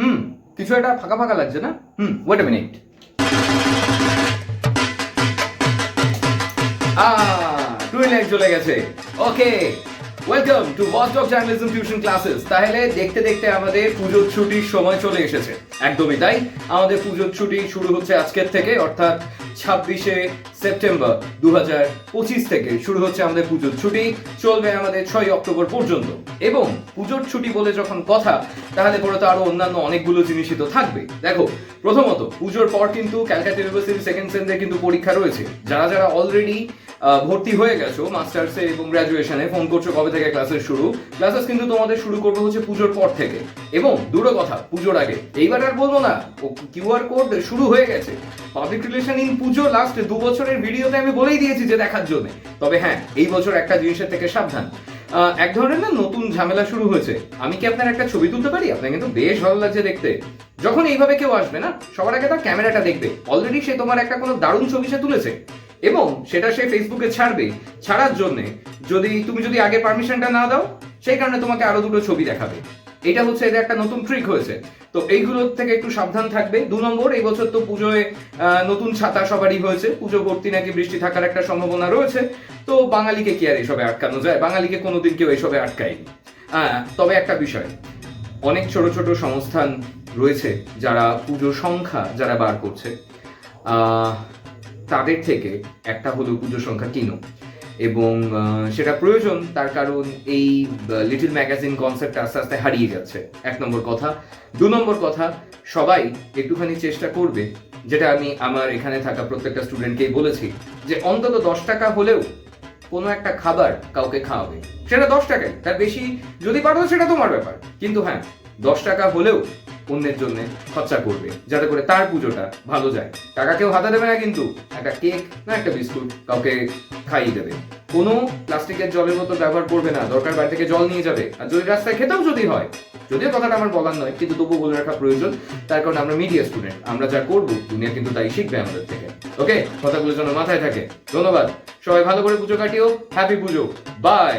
হুম, কিছু একটা ফাঁকা ফাঁকা লাগছে না? হুম ওয়েট মিনিট টুই লাইন চলে গেছে। Okay welcome to watchdog journalism tuition classes তাহলে দেখতে দেখতে আমাদের পুজোর ছুটির সময় চলে এসেছে। একদমই তাই। আমাদের পুজোর ছুটি শুরু হচ্ছে আজকের থেকে, অর্থাৎ ছাব্বিশে সেপ্টেম্বর দু থেকে শুরু হচ্ছে আমাদের পুজোর ছুটি। চলবে আমাদের ছয় অক্টোবর পর্যন্ত। এবং পুজোর ছুটি বলে যখন কথা, তাহলে পরে তো আরও অন্যান্য অনেকগুলো জিনিসই তো থাকবে দেখো, প্রথমত, পুজোর পর কিন্তু ক্যালকাটা ইউনিভার্সিটি সেকেন্ড কিন্তু পরীক্ষা রয়েছে। যারা যারা অলরেডি ভর্তি হয়ে গেছো মাস্টার্সে এবং গ্র্যাজুয়েশনে ফোন করছ কবে থেকে ক্লাসের শুরু? ক্লাসেস কিন্তু তোমাদের শুরু করবে হচ্ছে পুজোর পর থেকে। এবং দুটো কথা, পুজোর আগে। এইবার আর বলব না কিউআর কোড শুরু হয়ে গেছে। Public relation in Pujo last দু বছরের ভিডিওতে আমি বলেই দিয়েছি যে দেখার জন্য। তবে হ্যাঁ এই বছর একটা জিনিসের থেকে সাবধান। এক ধরনের না নতুন ঝামেলা শুরু হয়েছে। আমি কি আপনার একটা ছবি তুলতে পারি? আপনার কিন্তু বেশ ভালো লাগছে দেখতে। যখন এইভাবে কেউ আসবে না, সবার আগে তার ক্যামেরাটা দেখবে। অলরেডি সে তোমার একটা কোনো দারুণ ছবি সে তুলেছে। এবং সেটা সে ফেসবুকে ছাড়বে, ছাড়ার জন্য যদি, তুমি যদি আগে পারমিশনটা না দাও, সেই কারণে তোমাকে আরও দুটো ছবি দেখাবে। এটা হচ্ছে এদের একটা নতুন ট্রিক হয়েছে। তো এইগুলোর থেকে একটু সাবধান থাকবে। দু নম্বর, এই বছর তো পুজোয় নতুন ছাতা সবারই হয়েছে। পুজো ভর্তি নাকি বৃষ্টি থাকার একটা সম্ভাবনা রয়েছে। তো বাঙালিকে কি আর এইসবে আটকানো যায়? বাঙালিকে কোনোদিন কেউ এইসবে আটকায়নি। তবে একটা বিষয়, অনেক ছোট ছোট সংস্থান রয়েছে যারা পুজো সংখ্যা যারা বার করছে। তাদের থেকে একটা হলো পুজো সংখ্যা কিনো এবং সেটা প্রয়োজন, তার কারণ এই লিটল ম্যাগাজিন কনসেপ্ট আস্তে আস্তে হারিয়ে যাচ্ছে। এক নম্বর কথা। দু নম্বর কথা, সবাই একটুখানি চেষ্টা করবে, যেটা আমি আমার এখানে থাকা প্রত্যেকটা স্টুডেন্টকেই বলেছি, যে অন্তত দশ টাকা হলেও কোনো একটা খাবার কাউকে খাওয়াবে। সেটা দশ টাকায় তার বেশি যদি পারো সেটা তোমার ব্যাপার। কিন্তু হ্যাঁ দশ টাকা হলেও অন্যের জন্য খরচা করবে, যাতে করে তার পুজোটা ভালো যায়। টাকা কেউ হাতে দেবে না কিন্তু, একটা কেক না একটা বিস্কুট কাউকে খাইয়ে দেবে। কোনো প্লাস্টিকের জলের মতো ব্যবহার করবে না, দরকার বাড়ি থেকে জল নিয়ে যাবে। আর যদি রাস্তায় খেতেও যদি হয়, যদিও কথাটা আমার বলার নয়, কিন্তু তবুও বলে রাখা প্রয়োজন, তার কারণ আমরা মিডিয়া স্টুডেন্ট আমরা যা করব, দুনিয়া কিন্তু তাই শিখবে আমাদের থেকে। ওকে কথাগুলো যেন মাথায় থাকে। ধন্যবাদ। সবাই ভালো করে পুজো কাটিও হ্যাপি পুজো। বাই